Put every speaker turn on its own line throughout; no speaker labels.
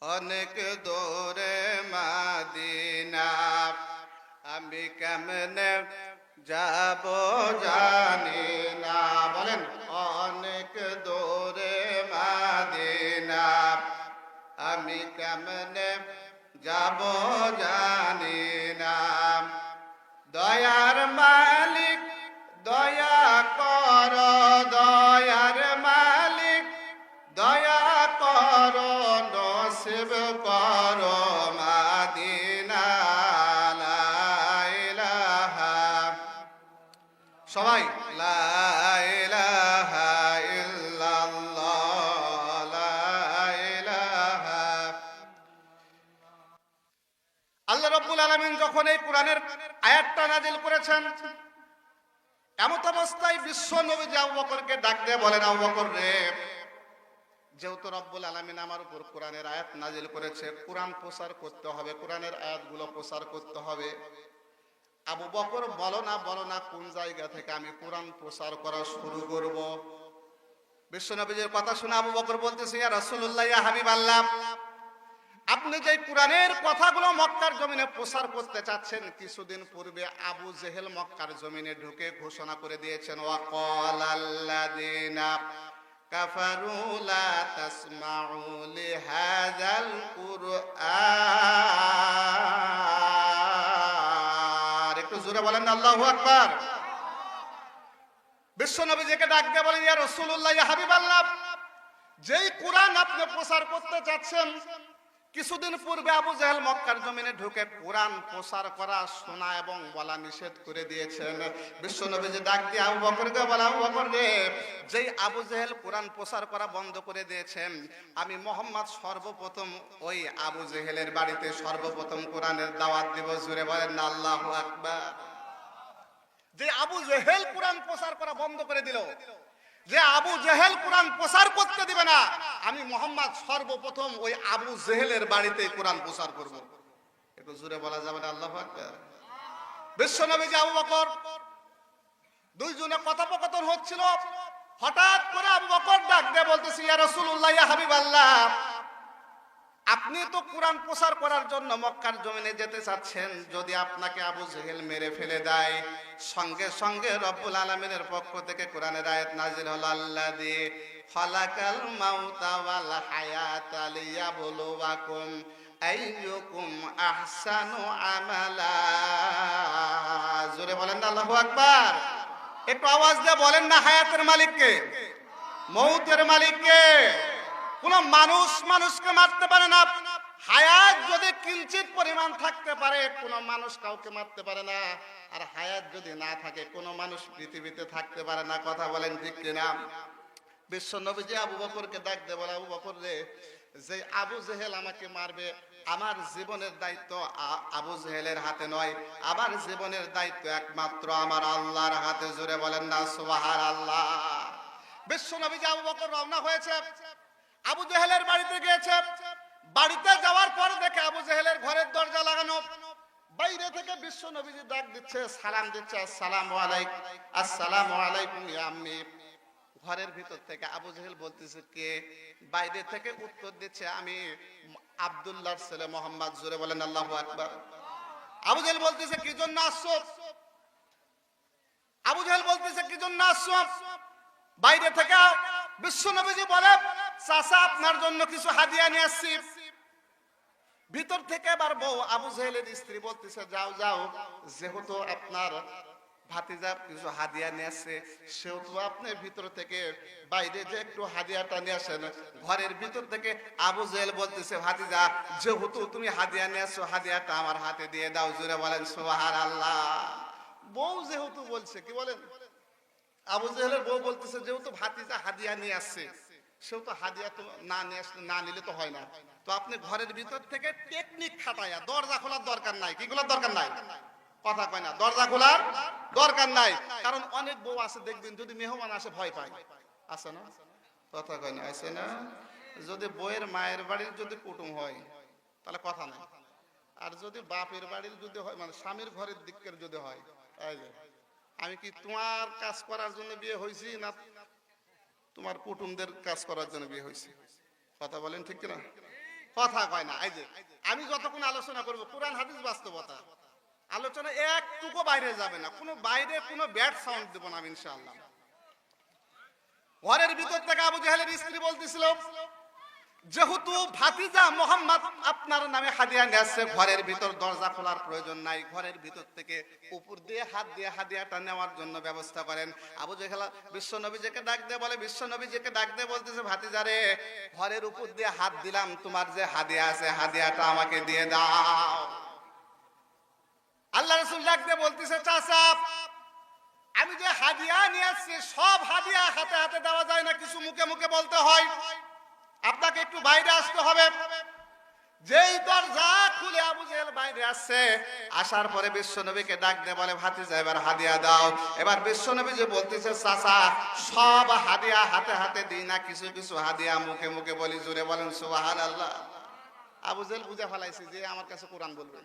অনেক দূরে মাদিনা। আমি কেমনে যাব জানি না। বলেন, অনেক দূরে মাদিনা। আমি কেমনে যাব জানি না। দয়ার মালিক যখন এই কোরআনের আয়াতটা নাজিল করেছেন, এমত অবস্থায় বিশ্ব নবী যে আবু বকরকে ডাক দিয়ে বলেন, আবু বকর রে, যেহেতু রব্বুল আলমিন আমার উপর কোরআনের আয়াত নাজিল করেছে, কোরআন প্রচার করতে হবে, কোরআনের আয়াতগুলো প্রচার করতে হবে। আবু বকর, বলো না বলো না, কোন জায়গা থেকে আমি কোরআন প্রচার করা শুরু করব? বিশ্বনবীজির কথা শুনে আবু বকর বলতেছে রাসূলুল্লাহ, ইয়া হাবিব আল্লাহ আপনি যে কোরআনের কথাগুলো মক্কার জমিনে প্রচার করতে চাচ্ছেন, কিছুদিন পূর্বে আবু জেহেল মক্কার জমিনে ঢুকে ঘোষণা করে দিয়েছেন, ওয়াকাল আল্লাযিনা কাফারু লা তাসমাউ লিহাযাল একটু জোরে বলেন আল্লাহু আকবার। বিশ্ব নবীজিকে ডাক দিয়ে বলেন, ইয়া রাসূলুল্লাহ, ইয়া হাবিবাল্লাহ, যেই কোরআন আপনি প্রচার করতে চাচ্ছেন কিছুদিন পূর্বে আবু জাহেল মক্কার জমিনে ঢুকে কোরআন প্রচার করা, শোনা এবং বলা নিষেধ করে দিয়েছেন। বিশ্ব নবীজি ডাক দিয়ে, আবু বকরকে বলা আবু বকর যেই আবু জাহেল কোরআন প্রচার করা বন্ধ করে দিয়েছেন, আমি মোহাম্মদ সর্বপ্রথম ওই আবু জেহেলের বাড়িতে সর্বপ্রথম কোরআনের দাওয়াত দিব জুড়ে বলেন আল্লাহু আকবার। যে আবু জেহেল কোরআন প্রচার করা বন্ধ করে দিল যে আবু জেহেল কোরআন প্রচার করতে দিবে না, আমি মোহাম্মদ সর্বপ্রথম ওই আবু জেহেলের বাড়িতে কোরআন প্রচার করব। একটু জোরে বলা যাবে না, আল্লাহ বিশ্বনবী যে আবু বকর, দুইজনে কথোপকথন হচ্ছিল। হঠাৎ করে আবু বকর ডাক দিয়ে বলতেছি, ইয়া রাসূলুল্লাহ, ইয়া হাবিবাল্লাহ আপনি তো কোরআন প্রচার করার জন্য মক্কার জমিনে যেতে চাচ্ছেন, যদি আপনাকে আবু জেহেল মেরে ফেলে দেয়, সঙ্গে সঙ্গে রব্বুল আলমিনের পক্ষ থেকে কোরআনের আয়াত নাজির হল আল্লাহ দিয়ে খলাকাল মাউতা ওয়াল হায়াতা লিয়াবলুয়াকুম আইয়ুকুম আহসানু আমালা। জোরে বলেন না আল্লাহু আকবার। একটু আওয়াজ দিয়ে বলেন না হায়াতের মালিককে। মৌতের মালিককে। কোন মানুষ মানুষকে মারতে পারে না। হায়াত যদি কিঞ্চিত পরিমাণ থাকতে পারে, কোন মানুষ কাউকে মারতে পারে না। আর হায়াত যদি না থাকে, কোন মানুষ পৃথিবীতে থাকতে পারে না। কথা বলেন ঠিক কিনা? বিশ্ব নবীজি আবু বকরকে ডাক দে বলে, আবু বকর রে, যে আবু জেহেল আমাকে মারবে, আমার জীবনের দায়িত্ব আবু জেহেলের হাতে নয়। আমার জীবনের দায়িত্ব একমাত্র আমার আল্লাহর হাতে। জুড়ে বলেন না সুবাহার আল্লাহ বিশ্ব নবীজি আবু বকর রওনা হয়েছে। আবু জেহেলের বাড়িতে গিয়েছে। বাড়িতে যাওয়ার পর দেখে আবু জেহেলের ঘরের দরজা লাগানো। বাইরে থেকে বিশ্ব নবীজি ডাক দিচ্ছে, সালাম দিচ্ছে, আসসালামু আলাইকুম আসসালামু আলাইকুম আম্মি। ঘরের ভিতর থেকে আবু জেহেল বলতেছে, কে? বাইরে থেকে উত্তর দিচ্ছে, আমি আব্দুল্লাহর ছেলে মোহাম্মদ। জোরে বলেন, আল্লাহু আকবার। আবু জেহেল বলতেছে, কি জন্য আসছো? আবু জেহেল বলতেছে, কি জন্য আসছো? বাইরে থেকে বিশ্ব নবীজি বলে, চাচা, আপনার জন্য কিছু হাদিয়া নিয়ে আসছি। ভিতর থেকে এবার বউ আবু জেহেলের স্ত্রী বলতেছে, যাও যাও, যেহেতু আপনার ভাতিজা কিছু হাদিয়া নিয়ে আসছে, সেহেতু আপনি ভিতর থেকে বাইরে যে একটু হাদিয়াটা নিয়ে আসেন, ঘরের ভিতর থেকে আবু জেল বলতেছে, ভাতিজা, যেহেতু তুমি হাদিয়া নিয়ে আসছো, হাদিয়াটা আমার হাতে দিয়ে দাও। জুড়ে বলেন সোহার আল্লাহ বউ যেহেতু বলছে, কি বলেন? আবু জেহেলের বউ বলতেছে যেহেতু ভাতিজা হাদিয়া নিয়ে আসছে সেও তো হাদিয়া তো না নিয়ে আসলে না নিলে তো হয় না। তো আপনি ঘরের ভিতর থেকে টেকনিক খাটাইয়া দরজা খোলার দরকার নাই। কি খোলার দরকার নাই? কথা কয় না দরজা খোলার দরকার নাই। কারণ অনেক বউ আছে দেখবেন যদি মেহমান আসে ভয় পায়। আছে না? কথা কয় না আছে না? যদি বইয়ের মায়ের বাড়ির যদি কুটুম হয় তাহলে কথা নাই। আর যদি বাপের বাড়ির যদি হয় মানে স্বামীর ঘরের দিকের যদি হয় এই যে, আমি কি তোমার কাজ করার জন্য বিয়ে হয়েছি না তোমার কুটুমদের কাজ করার জন্য বিয়ে হয়েছে কথা বলেন ঠিক কিনা? কথা কয় না। এই যে, আমি যতক্ষণ আলোচনা করব, কোরআন, হাদিস বাস্তবতা। আলোচনা একটুকু বাইরে যাবে না। কোনো বাইরে কোনো ব্যাড সাউন্ড দেব না আমি, ইনশাআল্লাহ। ঘরের ভিতর থেকে আবু জাহেলের স্ত্রী বলতেছিল যেহেতু ভাতিজা মোহাম্মদ আপনার নামে হাদিয়া নিয়ে ঘরের ভিতর দরজা খোলার প্রয়োজন নাই, ঘরের ভিতর থেকে উপর দিয়ে হাত দিয়ে হাদিয়াটা নেওয়ার জন্য ব্যবস্থা করেন। আবু জেহেলা বিশ্ব নবীজিকে ডাক দিয়ে বলে, বিশ্ব নবীজিকে ডাক দিয়ে বলতেছে ভাতিজারে ঘরের উপর দিয়ে হাত দিলাম, তোমার যে হাদিয়া আছে, হাদিয়াটা আমাকে দিয়ে দাও। আল্লাহ রসুল ডাক দিয়ে বলতেছে, চাচা, আমি যে হাদিয়া নিয়ে আসছি সব হাদিয়া হাতে হাতে দেওয়া যায় না, কিছু মুখে মুখে বলতে হয়। আপনাকে একটু বাইরে আসতে হবে। যেই দরজা খুলে আবু জেহেল বাইরে আসছে, আসার পরে বিশ্বনবীকে ডাক দিয়ে বলে, ভাতিজা, এবার হাদিয়া দাও। এবার বিশ্বনবী যে বলতেছে, চাচা, সব হাদিয়া হাতে হাতে দিই না, কিছু কিছু হাদিয়া মুখে মুখে বলি জুড়ে বলেন সুবাহান আল্লাহ আবু জেহেল বুঝে ফেলাইছে যে আমার কাছে কোরআন বলবে।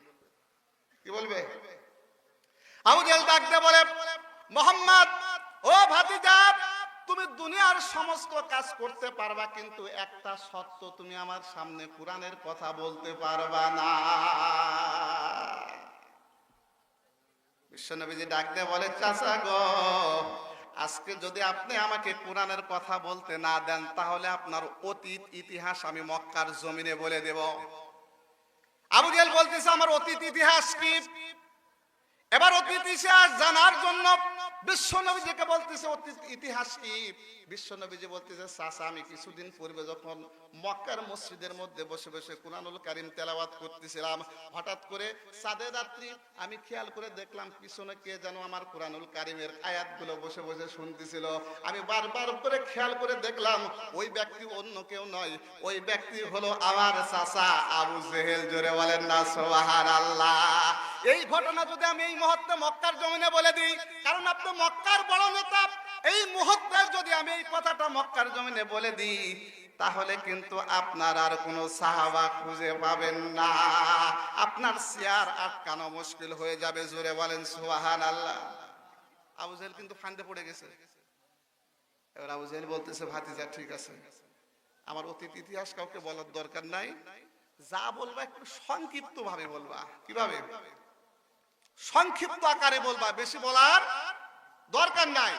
কি বলবে? আবু জেহেল ডাক দিয়ে বলে, মোহাম্মদ, ও ভাতিজা তুমি দুনিয়ার সমস্ত কাজ করতে পারবা, কিন্তু একটা সত্য তুমি আমার সামনে কোরআনের কথা বলতে পারবা না। বিশ্বনবীজি ডাক দিয়ে বলে, চাচা গো, আজকে যদি আপনি আমাকে কোরআনের কথা বলতে না দেন, তাহলে আপনার অতীত ইতিহাস আমি মক্কার জমিনে বলে দেব। আবু জেল বলতেছে, আমার অতীত ইতিহাস কি? এবার অতীত ইতিহাস জানার জন্য বিশ্ব নবীজিকে বলতেছে ইতিহাস। কি বিশ্ব নবীজি বলতেছে, চাচা, আমি কিছুদিন পূর্বে যখন মক্কার মসজিদের মধ্যে বসে বসে কুরআনুল কারিম তেলাওয়াত করতেছিলাম, হঠাৎ করে সাদে রাত্রি আমি খেয়াল করে দেখলাম, পিছনে কে যেন আমার কুরআনুল কারিমের আয়াতগুলো বসে বসে শুনতেছিল। আমি বারবার করে খেয়াল করে দেখলাম, ওই ব্যক্তি অন্য কেউ নয়, ওই ব্যক্তি হলো আমার চাচা আবু জেহেল। জোরে বলেন না সোহার আল্লাহ এই ঘটনা যদি আমি এই মুহূর্তে মক্কার জমিনে বলে দিই, কারণ আপনি মক্কার বড় নেতা, এই মুহূর্তে যদি আমি এই কথাটা মক্কার জমিনে বলে দিই, তাহলে কিন্তু আপনার আর কোনো সাহাবা খুঁজে পাবেন না। আপনার চেয়ার আটকানো মুশকিল হয়ে যাবে, জোরে বলেন সুবাহান আল্লাহ আবু কিন্তু ফান্দে পড়ে গেছে। এবার আবু বলতেছে, ভাতিজা, ঠিক আছে। আমার অতীত ইতিহাস কাউকে বলার দরকার নাই। যা বলবা একটু সংক্ষিপ্ত ভাবে বলবা। কীভাবে? সংক্ষিপ্ত আকারে বলবা, বেশি বলার দরকার নাই।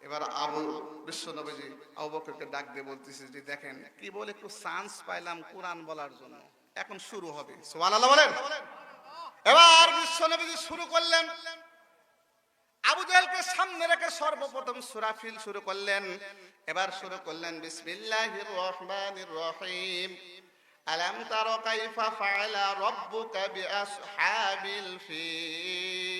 এবার আবু বিশ্ব নবীজি আবু বকরকে ডাক দিয়ে বলতেছে যে, দেখেন, কি বলে একটু চান্স পাইলাম কোরআন বলার জন্য। এখন শুরু হবে। বলেন। এবার বিশ্ব নবীজি শুরু করলেন। আবু সামনে রেখে সর্বপ্রথম সুরাফিল শুরু করলেন। এবার শুরু করলেন, বিসমিল্লাহির রহমানির রহিম। আলাম কাইফা বিআসহাবিল ফিল।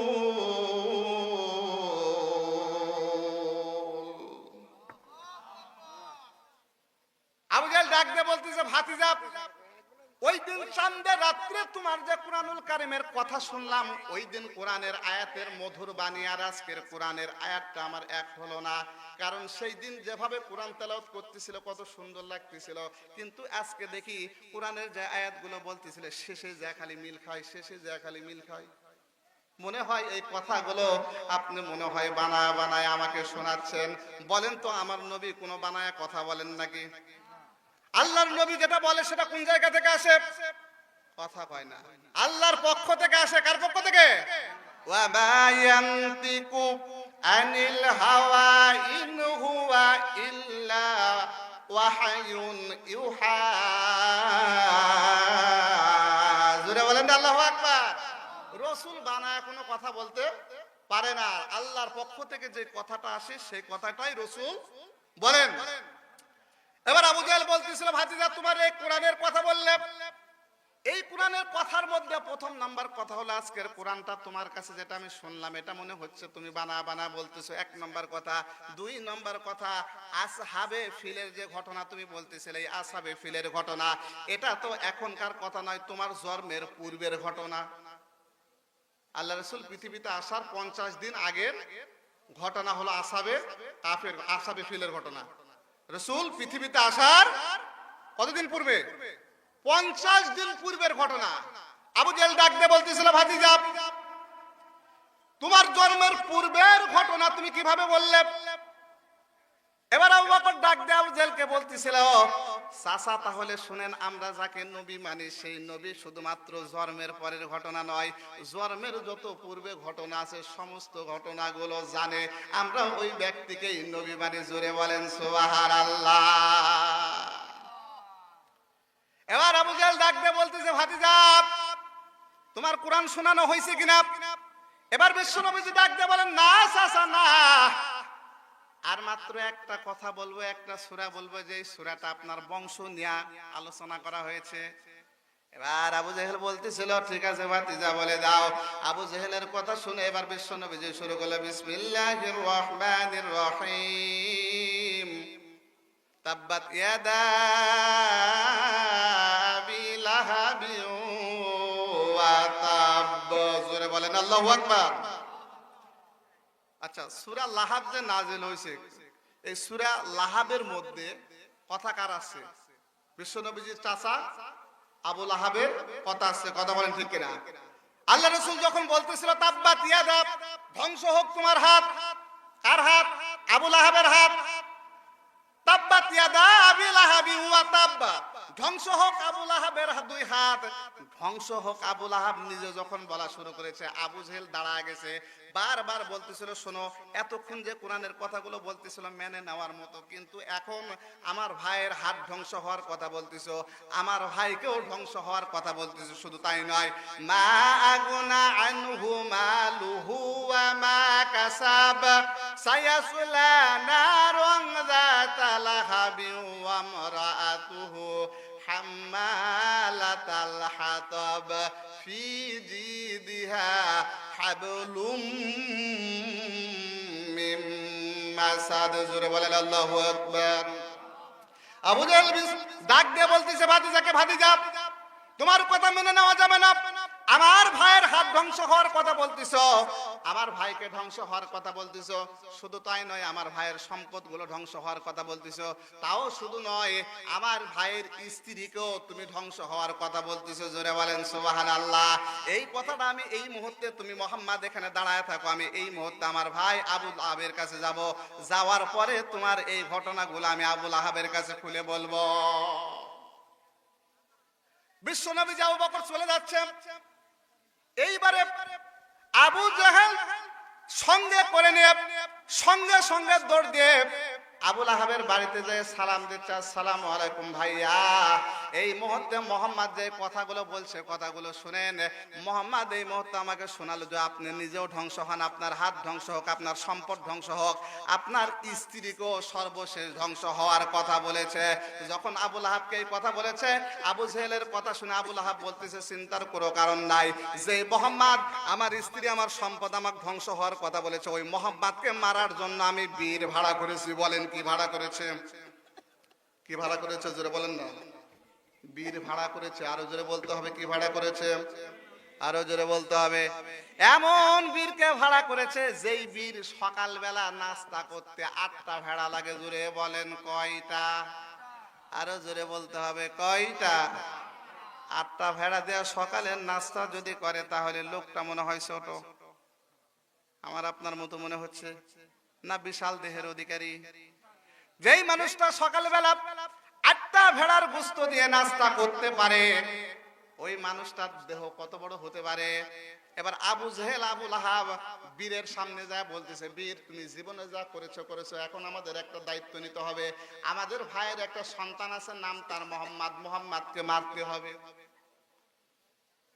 দিয়ে বলতেছে, ভাতিজা, ওই দিন চাঁদের রাত্রে তোমার যে কোরআনুল কারিমের কথা শুনলাম, ওই দিন কোরআনের আয়াতের মধুর বাণী আর আজকের কোরআনের আয়াতটা আমার এক হলো না। কারণ সেই দিন যেভাবে কোরআন তেলাওয়াত করতেছিল, কত সুন্দর লাগতেছিল। কিন্তু আজকে দেখি কোরআনের যে আয়াতগুলো বলতেছিল, শেষে যা খালি মিল খায়, শেষে যা খালি মিল খায়। মনে হয় এই কথাগুলো আপনি মনে হয় বানায় বানায় আমাকে শোনাচ্ছেন। বলেন তো আমার নবী কোনো বানায় কথা বলেন নাকি? আল্লাহর নবী যেটা বলে সেটা কোন জায়গা থেকে আসে? কথা কয় না। আল্লাহর পক্ষ থেকে আসে কার পক্ষ থেকে? আনিল ইল্লা ইউহা। জোরে বলেন রসুল বানায় কোনো কথা বলতে পারে না। আল্লাহর পক্ষ থেকে যে কথাটা আসে, সেই কথাটাই রসুল বলেন। এবার আবু জাহেল বলতেছিল, ভাতিজা, তোমার এই কোরআনের কথা বললে। এই কোরআনের কথার মধ্যে প্রথম নাম্বার কথা হলো, আজকের কোরআনটা তোমার কাছে যেটা আমি শুনলাম, এটা মনে হচ্ছে তুমি বানা বানা বলতেছো। এক নম্বর কথা। দুই নম্বর কথা, আসহাবে ফিলের যে ঘটনা তুমি বলতেছিলে, এই আসহাবে ফিলের ঘটনা, এটা তো এখনকার কথা নয়, তোমার জন্মের পূর্বের ঘটনা। আল্লাহ রসুল পৃথিবীতে আসার পঞ্চাশ দিন আগের ঘটনা হলো আসাবে কাফের আসাবে ফিলের ঘটনা। রসুল পৃথিবীতে আসার কতদিন পূর্বে? পঞ্চাশ দিন পূর্বের ঘটনা। আবু জেল ডাকতে বলতেছিল ভাতিজা তোমার জন্মের পূর্বের ঘটনা তুমি কীভাবে বললে? এবার আবু বকর ডাক আবু জেলকে বলতেছিল চাচা, তাহলে শুনেন, আমরা যাকে নবী মানি, সেই নবী শুধুমাত্র জন্মের পরের ঘটনা নয়। জন্মের যত পূর্বে ঘটনা আছে, সমস্ত ঘটনাগুলো জানে। আমরা ওই ব্যক্তিকেই নবী মানি, জোরে বলেন সোহার আল্লাহ এবার আবু জাহেল ডাক দিয়ে বলতেছে, ভাতিজা, তোমার কোরআন শোনানো হয়েছে কিনা? এবার বিশ্ব নবীজি ডাক দিয়ে বলেন, না, চাচা, না। আর মাত্র একটা কথা বলব, একটা সূরা বলব যে সূরাটা আপনার বংশ নিয়ে আলোচনা করা হয়েছে। এবার আবু জেহেল বলতেছিল, ঠিক আছে ভাতিজা, বলে দাও। আবু জেহেলের কথা শুনে এবার বিশ্ব নবীজি শুরু করল, বিসমিল্লাহির রহমানির রহিম। তাব্বাত, ইয়াদা লাহাবি ওয়া তাব্ব জোরে বলেন, আল্লাহু আকবার। আচ্ছা সুরা লাহাব যে নাজিল হয়েছে এই সূরা লাহাবের মধ্যে কথা কার আছে? বিশ্বনবীজির চাচা আবু লাহাবের কথা আছে, কথা বলেন ঠিক কিনা? আল্লাহ রসুল যখন বলতেছিল, তাব্বাত ইয়াদা, ধ্বংস হোক তোমার হাত। কার হাত? আবু লাহাবের হাত। তাব্বাত ইয়াদা আবি লাহাবি ওয়া তাব্বা। ধ্বংস হোক আবু লাহাবের দুই হাত। ধ্বংস হোক আবু লাহাব নিজে যখন বলা শুরু করেছে, আবু জেহেল দাঁড়া গেছে, বারবার বলতেছিল, শোনো, এতক্ষণ যে কোরআনের কথাগুলো বলতেছিল মেনে নেওয়ার মতো, কিন্তু এখন আমার ভাইয়ের হাত ধ্বংস হওয়ার কথা বলতেছো, আমার ভাইকেও ধ্বংস হওয়ার কথা বলতেছো, শুধু তাই নয়। মা আগুনা আনহু মালুহু মা কাসাব, সায়াসলা নারং যাতা হাম্মালাতাল الحطب في جيدها حبل من مسد জোরে বলেন, আল্লাহু আকবার। আবু জাহেল ডাক দিয়ে বলতেছে, ভাতিজাকে, ভাতিজা, তোমার কথা মেনে নেওয়া যাবে না। আমার ভাইয়ের হাত ধ্বংস হওয়ার কথা বলতিছ আমার ভাইকে ধ্বংস হওয়ার কথা বলতিছ শুধু তাই নয়, আমার ভাইয়ের সম্পদগুলো ধ্বংস হওয়ার কথা বলতিছ তাও শুধু নয়, আমার ভাইয়ের স্ত্রীকেও তুমি ধ্বংস হওয়ার কথা বলতিছো জোরে বলেন সুবাহান আল্লাহ এই কথাটা আমি এই মুহূর্তে তুমি মোহাম্মদ এখানে দাঁড়ায় থাকো। আমি এই মুহূর্তে আমার ভাই আবুল আহাবের কাছে যাব। যাওয়ার পরে তোমার এই ঘটনাগুলো আমি আবুল আহাবের কাছে খুলে বলব। বিশ্বনবী আবু বকর চলে যাচ্ছে এইবারে আবু জাহেল সঙ্গে করে নিয়ে সঙ্গে সঙ্গে দৌড় দিয়ে আবুল আহাবের বাড়িতে যে সালাম দিচ্ছে সালাম আলাইকুম ভাইয়া। এই মুহূর্তে মোহাম্মদ যে কথাগুলো বলছে, কথাগুলো শুনেন। মোহাম্মদ, এই মুহূর্তে আমাকে শোনালো যে আপনি নিজেও ধ্বংস হন, আপনার হাত ধ্বংস হোক, আপনার সম্পদ ধ্বংস হোক, আপনার স্ত্রীকেও সর্বশেষ ধ্বংস হওয়ার কথা বলেছে। যখন আবুল আহাবকে এই কথা বলেছে, আবু জেহেলের কথা শুনে আবুল আহাব বলতেছে, চিন্তার কোনো কারণ নাই। যে মোহাম্মদ, আমার স্ত্রী, আমার সম্পদ আমাকে ধ্বংস হওয়ার কথা বলেছে, ওই মোহাম্মদকে মারার জন্য আমি বীর ভাড়া করেছি, বলেন কি ভাড়া করেছে? কি ভাড়া করেছে? জোরে বলেন না। বীর ভাড়া করেছে। আরও জোরে বলতে হবে কি ভাড়া করেছে? আরও জোরে বলতে হবে। এমন বীরকে ভাড়া করেছে যেই বীর সকালবেলা নাস্তা করতে আটটা ভেড়া লাগে। জোরে বলেন কয়টা? আরও জোরে বলতে হবে কয়টা? আটটা ভেড়া দেওয়া সকালের নাস্তা যদি করে, তাহলে লোকটা মনে হয় ছোট। আমার আপনার মতো মনে হচ্ছে? না বিশাল দেহের অধিকারী? যেই মানুষটা সকালবেলা আটটা ভেড়ার গুস্ত দিয়ে নাস্তা করতে পারে, ওই মানুষটার দেহ কত বড় হতে পারে? এবার আবু জেহেল, আবু লাহাব বীরের সামনে যায় বলতেছে, বীর, তুমি জীবনে যা করেছ করেছ, এখন আমাদের একটা দায়িত্ব নিতে হবে। আমাদের ভাইয়ের একটা সন্তান আছে, নাম তার মোহাম্মদ। মোহাম্মদকে মারতে হবে।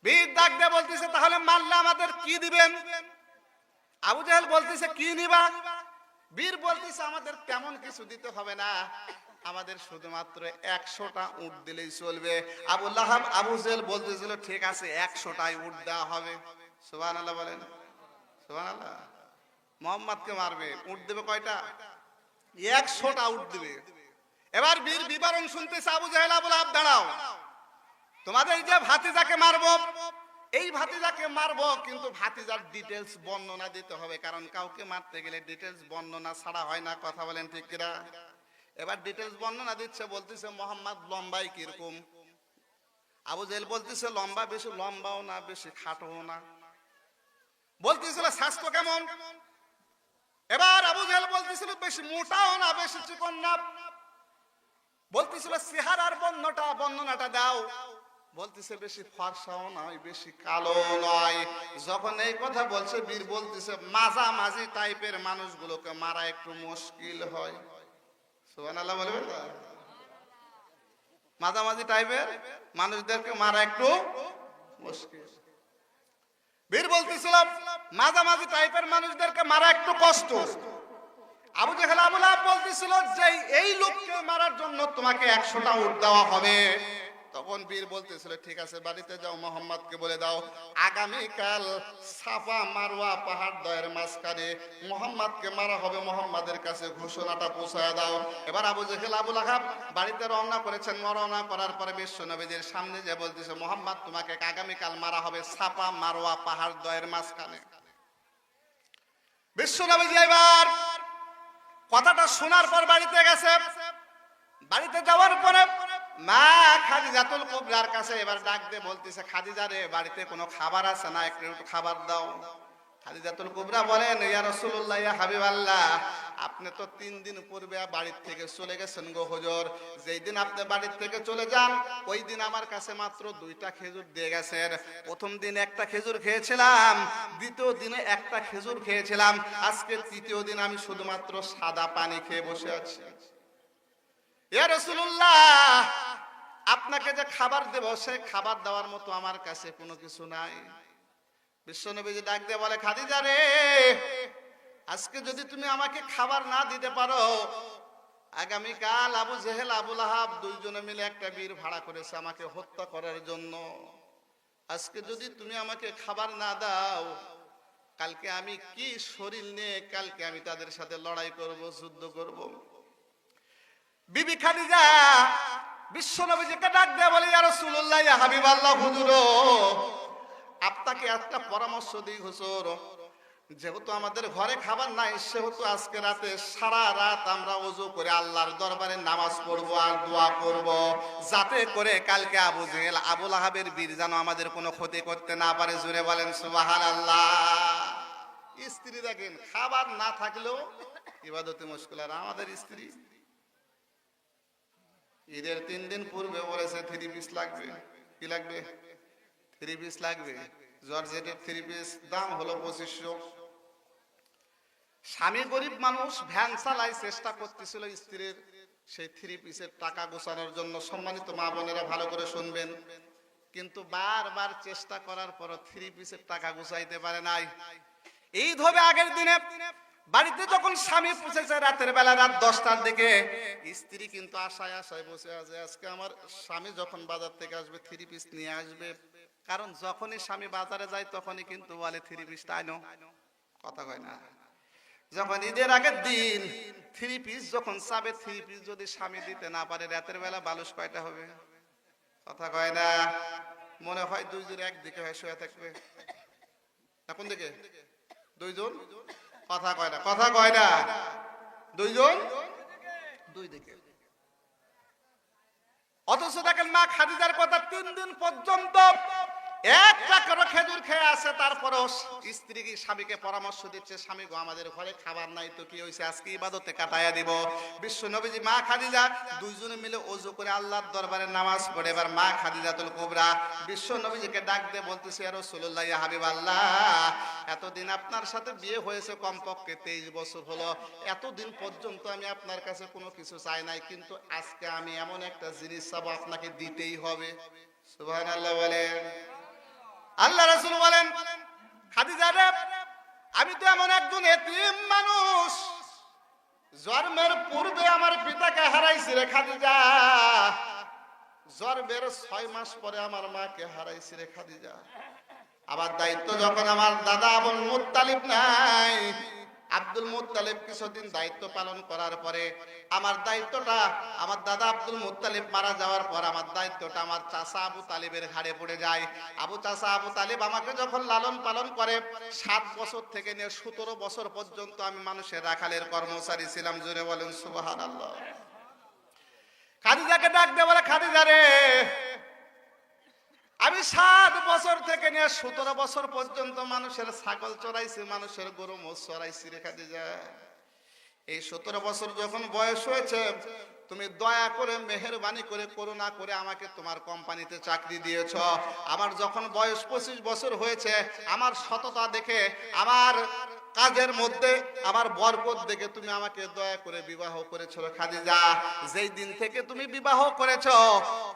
বীর ডাক দিয়ে বলতেছে, তাহলে মারলে আমাদের কি দিবেন? আবু জাহেল বলতেছে, কি নিবা? বীর বলতেছে, আমাদের তেমন কিছু দিতে হবে না। আমাদের শুধুমাত্র একশোটা উট দিলেই চলবে। আবুল্লাহ আবু জেল বলতেছিল, ঠিক আছে, একশোটাই উট দেওয়া হবে। সুবান আল্লাহ বলেন। সুবান আল্লাহ মোহাম্মদকে মারবে। উট দেবে কয়টা? একশোটা উট দিবে। এবার বীর বিবরণ শুনতেছে, আবু জাহেল আবুল আব দাঁড়াও। তোমাদের যে ভাতিজাকে মারবো এই ভাতিজাকে মারবো, কিন্তু ভাতিজার ডিটেলস বর্ণনা দিতে হবে, কারণ কাউকে মারতে গেলে ডিটেলস বর্ণনা ছাড়া হয় না, কথা বলেন ঠিক কিনা? এবার ডিটেলস বর্ণনা দিচ্ছে, বলতেছে মোহাম্মদ লম্বাই কীরকম? আবু জেল বলতেছে লম্বা, বেশি লম্বাও না, বেশি খাটো না। বলতেছিল স্বাস্থ্য কেমন? এবার আবু জেল বলতেছিল বেশি মোটাও না, বেশি চিকন না। বলতেছিল চেহারার বর্ণটা, বর্ণনাটা দাও। বলতেছে, বেশি ফর্সাও নয়, বেশি কালো নয়। যখন এই কথা বলছে, বীর বলতেছে, মাঝামাঝি টাইপের মানুষগুলোকে মারা একটু মুশকিল হয়। সুবহানাল্লাহ বলবেন না? মাঝামাঝি টাইপের মানুষদেরকে মারা একটু মুশকিল। বীর বলতেছিল, মাঝামাঝি টাইপের মানুষদেরকে মারা একটু কষ্ট। আবু জেহেল আবুল বলতেছিল যে এই লোককে মারার জন্য তোমাকে একশোটা উট দেওয়া হবে। তখন বীর বলতেছিল, ঠিক আছে, বাড়িতে যাও, মোহাম্মদকে বলে দাও। আগামীকাল সাফা মারওয়া পাহাড় দয়ের মাঝখানে মোহাম্মদকে মারা হবে, মোহাম্মদের কাছে ঘোষণাটা পৌঁছায় দাও। এবার আবু জেহেল আবুল আহাব বাড়িতে রওনা করেছেন। রওনা করার পরে বিশ্ব নবীদের সামনে যে বলতেছে, মোহাম্মদ, তোমাকে আগামীকাল মারা হবে সাফা মারওয়া পাহাড় দয়ের মাঝখানে। বিশ্ব নবীজি এবার কথাটা শোনার পর বাড়িতে গেছে। বাড়িতে যাওয়ার পরে মা খাদিজাতুল কুবরার কাছে এবার ডাক দিয়ে বলতেছে, খাদিজা রে, বাড়িতে কোনো খাবার আছে না? একটু খাবার দাও। খাদিজাতুল কুবরা বলেন, ইয়া রাসূলুল্লাহ, ইয়া হাবিবাল্লাহ, আপনি তো তিন দিন পূর্বে বাড়ির থেকে চলে গেছেন গো হুজুর। যেই দিন আপনি বাড়ির থেকে চলে যান, ওই দিন আমার কাছে মাত্র দুইটা খেজুর দিয়ে গেছেন। প্রথম দিন একটা খেজুর খেয়েছিলাম, দ্বিতীয় দিনে একটা খেজুর খেয়েছিলাম। আজকে তৃতীয় দিন আমি শুধুমাত্র সাদা পানি খেয়ে বসে আছি। আপনাকে যে খাবার দেব সেই খাবার দেওয়ার মতো আমার কাছে কোনো কিছু নাই। বিশ্বনবীজি ডাক দিয়ে বলে, খাদিজা রে, আজকে যদি তুমি আমাকে খাবার না দিতে পারো, আগামীকাল আবু জেহেল আবুল আহাব দুইজনে মিলে একটা বীর ভাড়া করেছে আমাকে হত্যা করার জন্য। আজকে যদি তুমি আমাকে খাবার না দাও, কালকে আমি কি শরীর নিয়ে, কালকে আমি তাদের সাথে লড়াই করব, যুদ্ধ করব? বিবি খাদিজা বিশ্ব নবীজিকে ডাক দেয়া বলে, ইয়া হাবিবাল্লাহ, হুজুর আপনাকে একটা পরামর্শ দিই হুজুর। যেহেতু আমাদের ঘরে খাবার নাই, সেহেতু আজকে রাতে সারা রাত আমরা ওযু করে আল্লাহর দরবারে নামাজ পড়ব আর দোয়া করব। যাতে করে কালকে আবু জেহেল আবুল আহাবের বীর যেন আমাদের কোনো ক্ষতি করতে না পারে। জুড়ে বলেন, সুবহানাল্লাহ। স্ত্রী দেখেন, খাবার না থাকলেও ইবাদতে মুশকিল। আর আমাদের স্ত্রী ঈদের তিন দিন পূর্বে বলেছে থ্রি পিস লাগবে। কি লাগবে? থ্রি পিস লাগবে। জর্জেটের থ্রি পিস দাম হলো পঁচিশশো। স্বামী গরিব মানুষ ভ্যান চালাই চেষ্টা করতেছিল স্ত্রীর। সেই থ্রি পিসের টাকা গোছানোর জন্য সম্মানিত মা বোনেরা ভালো করে শুনবেন। কিন্তু বারবার চেষ্টা করার পর থ্রি পিসের টাকা গুছাইতে পারে নাই। এই ধবে আগের দিনে। বাড়িতে যখন স্বামী পৌঁছেছে রাতের বেলা রাত দশটার দিকে, স্ত্রী কিন্তু আশায় আশায় বসে আছে, আজকে আমার স্বামী যখন বাজার থেকে আসবে থ্রি পিস নিয়ে আসবে। কারণ যখনই স্বামী বাজারে যায়, তখনই কিন্তু বলে থ্রি পিসটা আনো। কথা কয় না। যখন ঈদের আগের দিন থ্রি পিস যখন চাবে থ্রি পিস যদি স্বামী দিতে না পারে, রাতের বেলা বালুস কয়টা হবে? কথা কয় না। মনে হয় দুইজন একদিকে হয় শুয়ে থাকবে। এখন দিকে? দুইজন? কথা কয় না, কথা কয় না। দুইজন? দুই দিকে। অথচ দেখেন মা খাদিজার কথা তিন দিন পর্যন্ত এক টাকারও খেজুর খেয়ে আছে, তারপরেও স্ত্রী স্বামীকে পরামর্শ দিচ্ছে, স্বামী গো, আমাদের ঘরে খাবার নাই তো কি হয়েছে আজকে ইবাদতে কাটাইয়া দিব। বিশ্ব নবীজি, মা খাদিজা দুইজনে মিলে অজু করে আল্লাহর দরবারে নামাজ পড়ে। এবার মা খাদিজাতুল কুবরা বিশ্ব নবীজিকে ডাক দিয়ে বলতেছে আর রাসূলুল্লাহ, ইয়া হাবিবাল্লাহ, এতদিন আপনার সাথে বিয়ে হয়েছে কমপক্ষে তেইশ বছর হলো। এতদিন পর্যন্ত আমি আপনার কাছে কোনো কিছু চাই নাই, কিন্তু আজকে আমি এমন একটা জিনিস চাবো, আপনাকে দিতেই হবে। সুবহানাল্লাহ বলেন। আল্লাহ রাসুল বলেন আমি তো এমন একজন এতিম মানুষ, জন্মের পূর্বে আমার পিতাকে হারাইছি রে খাদিজা। জন্মের ছয় মাস পরে আমার মাকে হারাইছি রে খাদিজা। আবার দায়িত্ব যখন আমার দাদা আবুল মুতালিব নাই আব্দুল মুত্তালিব কিছুদিন দায়িত্ব পালন করার পরে আমার দায়িত্বটা, আমার দাদা আব্দুল মুত্তালিব মারা যাওয়ার পর আমার দায়িত্বটা আমার চাচা আবু তালিবের ঘাড়ে পড়ে যায়। আবু চাচা আবু তালিব আমাকে যখন লালন পালন করে, সাত বছর থেকে নিয়ে সতেরো বছর পর্যন্ত আমি মানুষের রাখালের কর্মচারী ছিলাম, জোরে বলেন সুবাহান আল্লাহ খাদিজাকে ডাক দে বলে, খাদিজা রে আমি সাত বছর থেকে নিয়ে সতেরো বছর পর্যন্ত মানুষের ছাগল চড়াইছি, মানুষের গরু মোষ চড়াইছি রেখা দিয়ে এই সতেরো বছর যখন বয়স হয়েছে, তুমি দয়া করে, মেহরবানি করে, করুণা করে আমাকে তোমার কোম্পানিতে চাকরি দিয়েছ। আমার যখন বয়স পঁচিশ বছর হয়েছে, আমার সততা দেখে আমার কাজের মধ্যে আমার বরকত দেখে তুমি আমাকে দয়া করে বিবাহ করেছ খাদিজা। যেই দিন থেকে তুমি বিবাহ করেছ,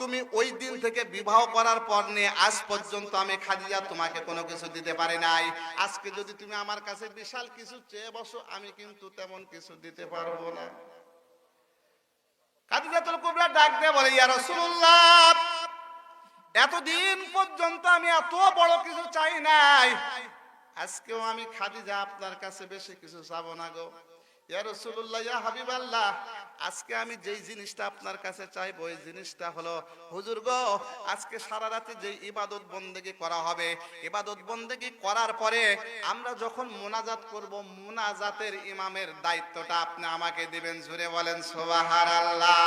তুমি ওই দিন থেকে বিবাহ করার পর নিয়ে আজ পর্যন্ত আমি খাদিজা তোমাকে কোনো কিছু দিতে পারি নাই। আজকে যদি তুমি আমার কাছে বিশাল কিছু চেয়ে বসো, আমি কিন্তু তেমন কিছু দিতে পারব না। খাদিজাতুল কুবরা ডাক দিয়ে বলে, ইয়া এতদিন পর্যন্ত আমি এত বড় কিছু চাই নাই। আজকেও আমি খাদিজা আপনার কাছে বেশি কিছু চাবো না গো। আজকে আমি যেই জিনিসটা আপনার কাছে চাইব জিনিসটা হলো, হুজুর গো, আজকে সারা রাতে যে ইবাদত বন্দেগি করা হবে, ইবাদত বন্দেগি করার পরে আমরা যখন মোনাজাত করব, মোনাজাতের ইমামের দায়িত্বটা আপনি আমাকে দিবেন, জুড়ে বলেন, সুবহানাল্লাহ।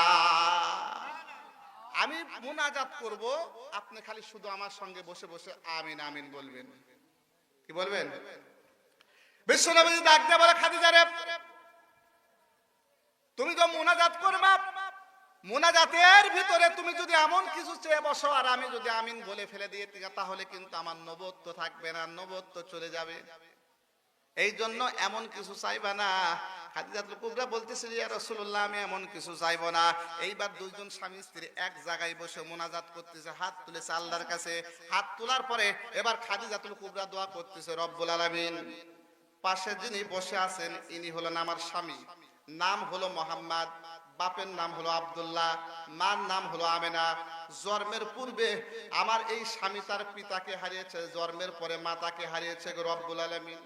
আমি মোনাজাত করব, আপনি খালি শুধু আমার সঙ্গে বসে বসে আমিন আমিন বলবেন। কি বলবেন? বিশ্বনবী ডাক দিয়ে বলে, খাদিজা রে, তুমি তো মোনাজাত করবা মোনাজাতের ভিতরে তুমি যদি এমন কিছু চেয়ে বসো, আর আমি যদি আমিন বলে ফেলে দিয়ে তাহলে কিন্তু আমার নবত্ব থাকবে না নবত্ব চলে যাবে। এই জন্য এমন কিছু চাইবা না। এইবার দুইজন স্বামী স্ত্রী হাত তোলার পরে এবার পাশে যিনি বসে আছেন, ইনি হলেন আমার স্বামী। নাম হলো মোহাম্মদ, বাপের নাম হলো আব্দুল্লাহ, মার নাম হলো আমেনা। জন্মের পূর্বে আমার এই স্বামী তার পিতাকে হারিয়েছে, জন্মের পরে মাতাকে হারিয়েছে রব্বুল আলামিন।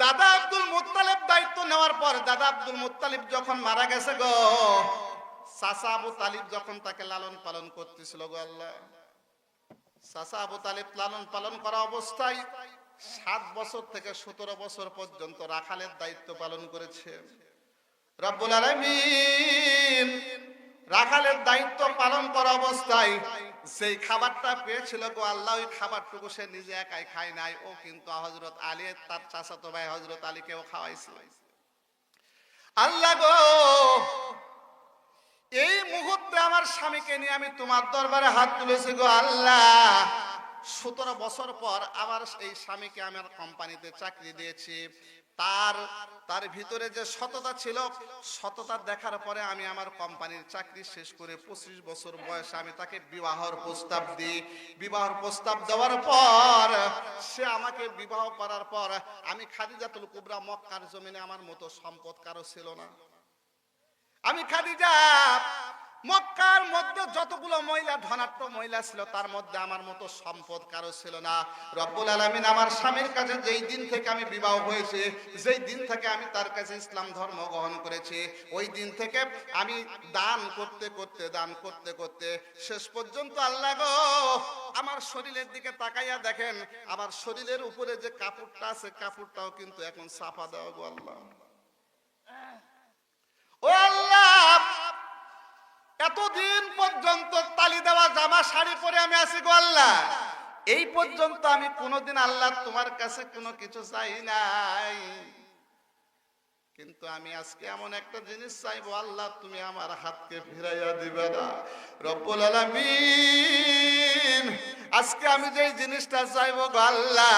দাদা আব্দুল মুত্তালিব দায়িত্ব নেওয়ার পর দাদা আব্দুল মুত্তালিব যখন মারা গেছে গো, চাচা আবু তালিব যখন তাকে লালন পালন করতেছিল গো আল্লাহ। চাচা আবু তালিব লালন পালন করা অবস্থায় সাত বছর থেকে সতেরো বছর পর্যন্ত রাখালের দায়িত্ব পালন করেছে। রব্বুল আলামিন রাখালের দায়িত্ব পালন করা অবস্থায় সেই খাবারটা পেয়েছিল গো, আল্লাহ ওই খাবারটুকু সে নিজে একাই খায় নাই। ও কিন্তু হজরত আলী, তার চাচাতো ভাই হজরত আলীকেও খাওয়াইছিল আল্লাহ গো, এই মুহূর্তে আমার স্বামীকে নিয়ে আমি তোমার দরবারে হাত তুলেছি গো আল্লাহ। সতেরো বছর পর আবার এই স্বামীকে আমার কোম্পানিতে চাকরি দিয়েছি। তার তার ভিতরে যে সততা ছিল, সততা দেখার পরে আমি আমার কোম্পানির চাকরি শেষ করে পঁচিশ বছর বয়সে আমি তাকে বিবাহর প্রস্তাব দিই। বিবাহর প্রস্তাব দেওয়ার পর সে আমাকে বিবাহ করার পর আমি খাদিজাতুল কুবরা মক্কার জমিনে আমার মতো সম্পদ কারও ছিল না। আমি খাদিজা মক্কার মধ্যে যতগুলো মহিলা, ধনাত্ম মহিলা ছিল, তার মধ্যে আমার মতো সম্পদ কারও ছিল না। রব্বুল আলামিন আমার স্বামীর কাছে যেই দিন থেকে আমি বিবাহ হয়েছে, যেই দিন থেকে আমি তার কাছে ইসলাম ধর্ম গ্রহণ করেছি, ওই দিন থেকে আমি দান করতে করতে, দান করতে করতে শেষ পর্যন্ত আল্লাহ গো, আমার শরীরের দিকে তাকাইয়া দেখেন, আমার শরীরের উপরে যে কাপড়টা আছে, কাপড়টাও কিন্তু এখন সাফা দেওয়া গো আল্লাহ। এতদিন পর্যন্ত তালি দেওয়া জামা, শাড়ি পরে আমি আছি গো আল্লাহ। এই পর্যন্ত আমি কোনোদিন আল্লাহ তোমার কাছে কোনো কিছু চাই নাই। কিন্তু আমি আজকে এমন একটা জিনিস চাইব, আল্লাহ তুমি আমার হাতকে ফিরাইয়া দিবে না। রব্বুল আলামিন আজকে আমি যে জিনিসটা চাইব গো আল্লাহ,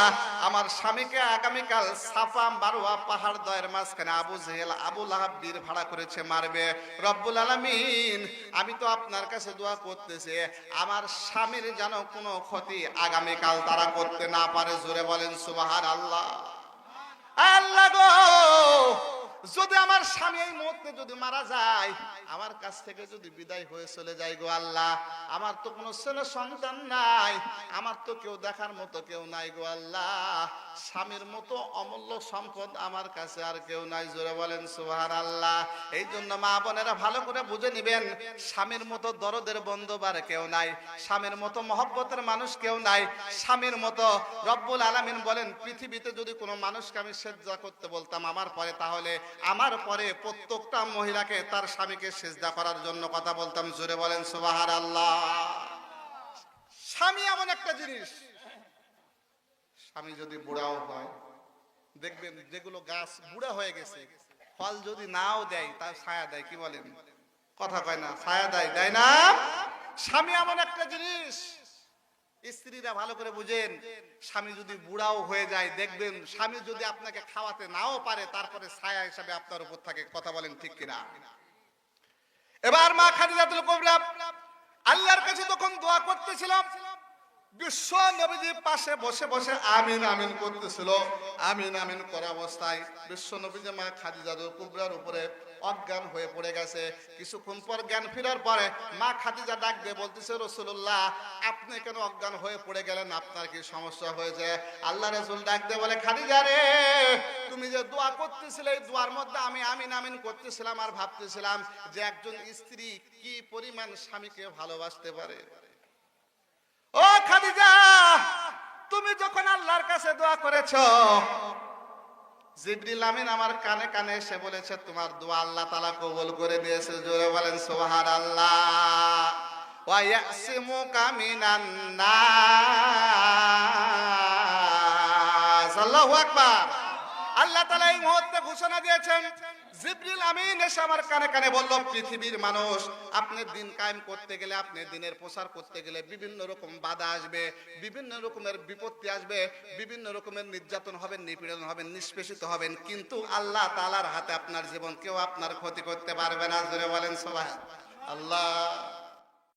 আমার স্বামীকে আগামীকাল সাফা বারোয়া পাহাড় দয়ের মাঝখানে আবু জেহেল, আবু লাহাব বীর ভাড়া করেছে, মারবে। রব্বুল আলামিন, আমি তো আপনার কাছে দোয়া করতেছি, আমার স্বামীর যেন কোনো ক্ষতি আগামীকাল তারা করতে না পারে, জোরে বলেন সুবাহার আল্লাহ আল্লাহ গো যদি আমার স্বামী এই মুহূর্তে যদি মারা যায়, আমার কাছ থেকে যদি বিদায় হয়ে চলে যায় গো আল্লাহ, আমার তো কোনো ছেলে সন্তান নাই, আমার তো কেউ দেখার মতো কেউ নাই গো আল্লাহ। স্বামীর মতো অমূল্য সম্পদ আমার কাছে আর কেউ নাই, জোরে বলেন সুহার আল্লাহ এই জন্য মা বোনেরা ভালো করে বুঝে নিবেন, স্বামীর মতো দরদের বন্ধুবার কেউ নাই, স্বামীর মতো মহব্বতের মানুষ কেউ নাই। স্বামীর মতো রব্বুল আলামিন বলেন, পৃথিবীতে যদি কোনো মানুষকে আমি সেজ্জা করতে বলতাম আমার পরে, তাহলে আমার পরে প্রত্যেকটা মহিলাকে তার স্বামীকে সেজদা করার জন্য কথা বলতাম। জোরে বলেন সুবাহার আল্লাহ স্বামী এমন একটা জিনিস। স্বামী যদি বুড়াও হয়, দেখবেন যেগুলো গাছ বুড়া হয়ে গেছে, ফল যদি নাও দেয়, তার ছায়া দেয়, কি বলেন? কথা কয় না, ছায়া দেয় দেয় না? স্বামী এমন একটা জিনিস। স্ত্রীরা ভালো করে বুঝেন, স্বামী যদি বুড়াও হয়ে যায়, দেখবেন স্বামী যদি আপনাকে খাওয়াতে নাও পারে, তারপরে ছায়া হিসাবে আপনার উপর থাকে, কথা বলেন ঠিক কিনা? এবার মা খাদিজাতুল কুবরা আল্লাহর কাছে তখন দোয়া করতেছিলাম বিশ্ব নবীজি পাশে বসে বসে আমিন আমিন করতেছিল, আমিন আমিন করা অবস্থায় বিশ্ব নবীজি মা খাদিজাতুল কুবরার উপরে অজ্ঞান হয়ে পড়ে গেছে। কিছুক্ষণ পর জ্ঞান ফেরার পরে মা খাদিজা ডাক দিয়ে বলতেছে রসুল্লাহ আপনি কেন অজ্ঞান হয়ে পড়ে গেলেন? আপনার কি সমস্যা হয়েছে? আল্লাহ রসুল ডাক দিয়ে বলে, খাদিজা রে, তুমি যে দোয়া করতেছিলে, এই দোয়ার মধ্যে আমি আমিন আমিন করতেছিলাম আর ভাবতেছিলাম যে একজন স্ত্রী কি পরিমাণ স্বামীকে ভালোবাসতে পারে? ও খাদিজা, তুমি যখন আল্লাহর কাছে দোয়া করেছ জিবরিল আমিন আমার কানে কানে এসে বলেছে, তোমার দোয়া আল্লাহ তালা কবুল করে দিয়েছে। জোরে বলেন সোহার আল্লাহ আল্লাহু আকবার। আল্লাহ তাআলা এই মুহূর্তে ঘোষণা দিয়েছেন, জিবরিল আমিন এসে আমার কানে কানে বলল, পৃথিবীর মানুষ, আপনি দিন কায়েম করতে গেলে, আপনি দিনের প্রচার করতে গেলে বিভিন্ন রকম বাধা আসবে, বিভিন্ন রকমের বিপত্তি আসবে, বিভিন্ন রকমের নির্যাতন হবেন নিপীড়ন হবেন নিষ্পেষিত হবেন। কিন্তু আল্লাহ তালার হাতে আপনার জীবন কেউ আপনার ক্ষতি করতে পারবে না। জোরে বলেন সবাই আল্লাহ